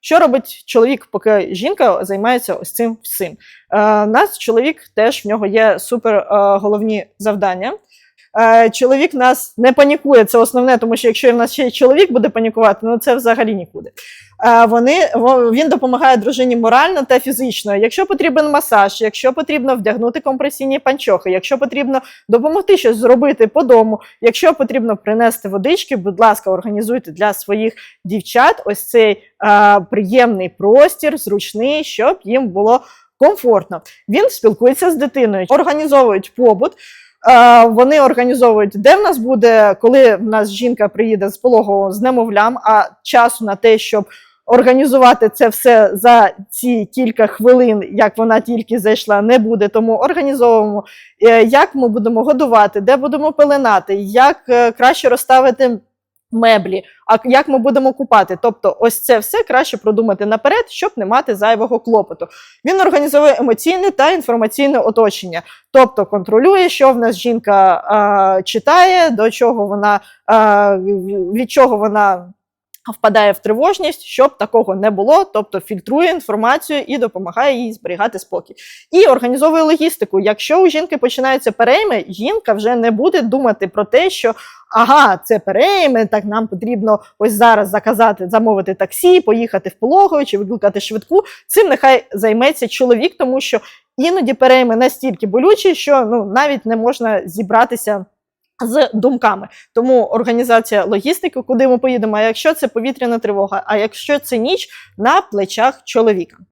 Що робить чоловік, поки жінка займається ось цим всім? Е, нас чоловік теж в нього є супер е, головні завдання. Е, чоловік нас не панікує, це основне, тому що якщо в нас ще й чоловік буде панікувати, ну це взагалі нікуди. Е, вони, во- він допомагає дружині морально та фізично. Якщо потрібен масаж, якщо потрібно вдягнути компресійні панчохи, якщо потрібно допомогти щось зробити по дому, якщо потрібно принести водички, будь ласка, організуйте для своїх дівчат ось цей е, приємний простір, зручний, щоб їм було комфортно. Він спілкується з дитиною, організовують побут. Вони організовують, де в нас буде, коли в нас жінка приїде з пологового з немовлям, а часу на те, щоб організувати це все за ці кілька хвилин, як вона тільки зайшла, не буде. Тому організовуємо, е, як ми будемо годувати, де будемо пеленати, як е, краще розставити меблі, а як ми будемо купати. Тобто, ось це все краще продумати наперед, щоб не мати зайвого клопоту. Він організовує емоційне та інформаційне оточення, тобто контролює, що в нас жінка а, читає, до чого вона а, від чого вона. Впадає в тривожність, щоб такого не було, тобто фільтрує інформацію і допомагає їй зберігати спокій. І організовує логістику. Якщо у жінки починаються перейми, жінка вже не буде думати про те, що ага, це перейми, так нам потрібно ось зараз заказати, замовити таксі, поїхати в пологову чи викликати швидку. Цим нехай займеться чоловік, тому що іноді перейми настільки болючі, що ну навіть не можна зібратися. З думками, тому організація логістики, куди ми поїдемо. А якщо це повітряна тривога, а якщо це ніч на плечах чоловіка.